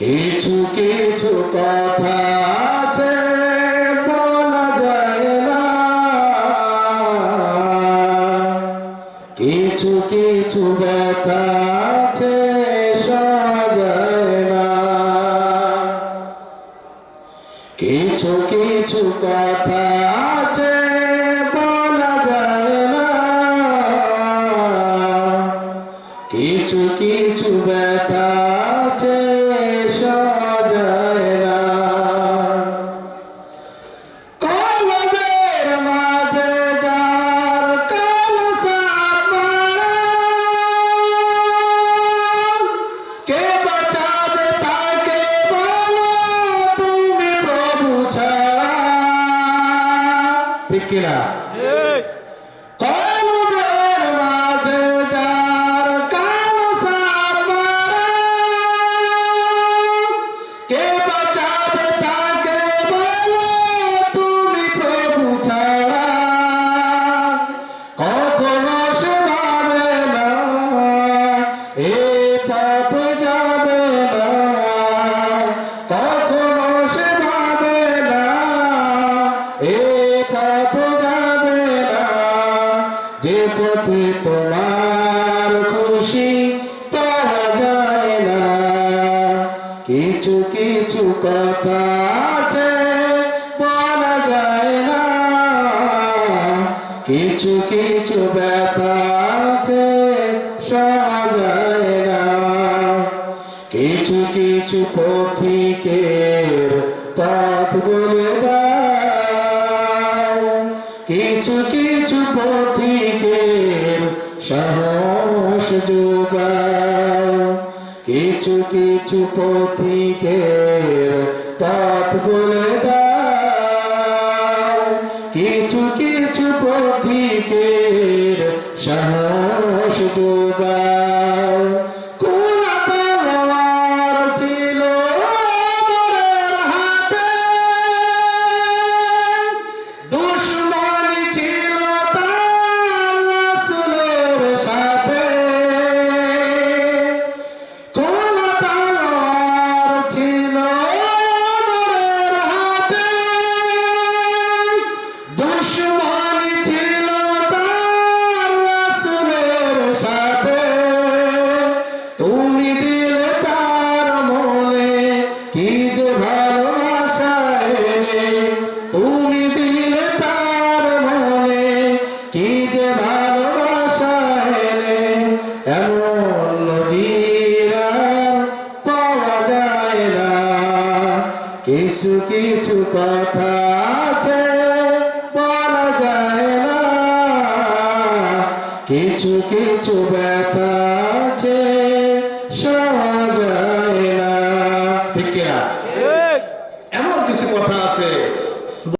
কিছু কিছু কথা আছে, বলা যায় না। কিছু কিছু ব্যথা আছে কিছু কিছু কথা আছে, বলা যায় না। কিছু কিছু ব্যথা আছে ঠিক কিনা? পথে তোমার খুশি পাওয়া যায় না। কিছু কিছু কথা আছে, বলা যায় না। কিছু কিছু ব্যথা আছে যায় না। কিছু কিছু বলে কিছু পথিকের সাহস যোগাও। কিছু কিছু পথিকের পথ বলে দাও। কিছু কিছু পথিকের সাহস যোগাও। তুমি দিলে তার মনে, কি যে ভালোবাসা এনে তুমি দিলে তার মনে, কি যে ভালোবাসা এনে এমন নজিরা পাওয়া যায় না। কিছু কিছু কথা আছে বলা যায় না। কিছু কিছু ব্যথা আছে Shalaja.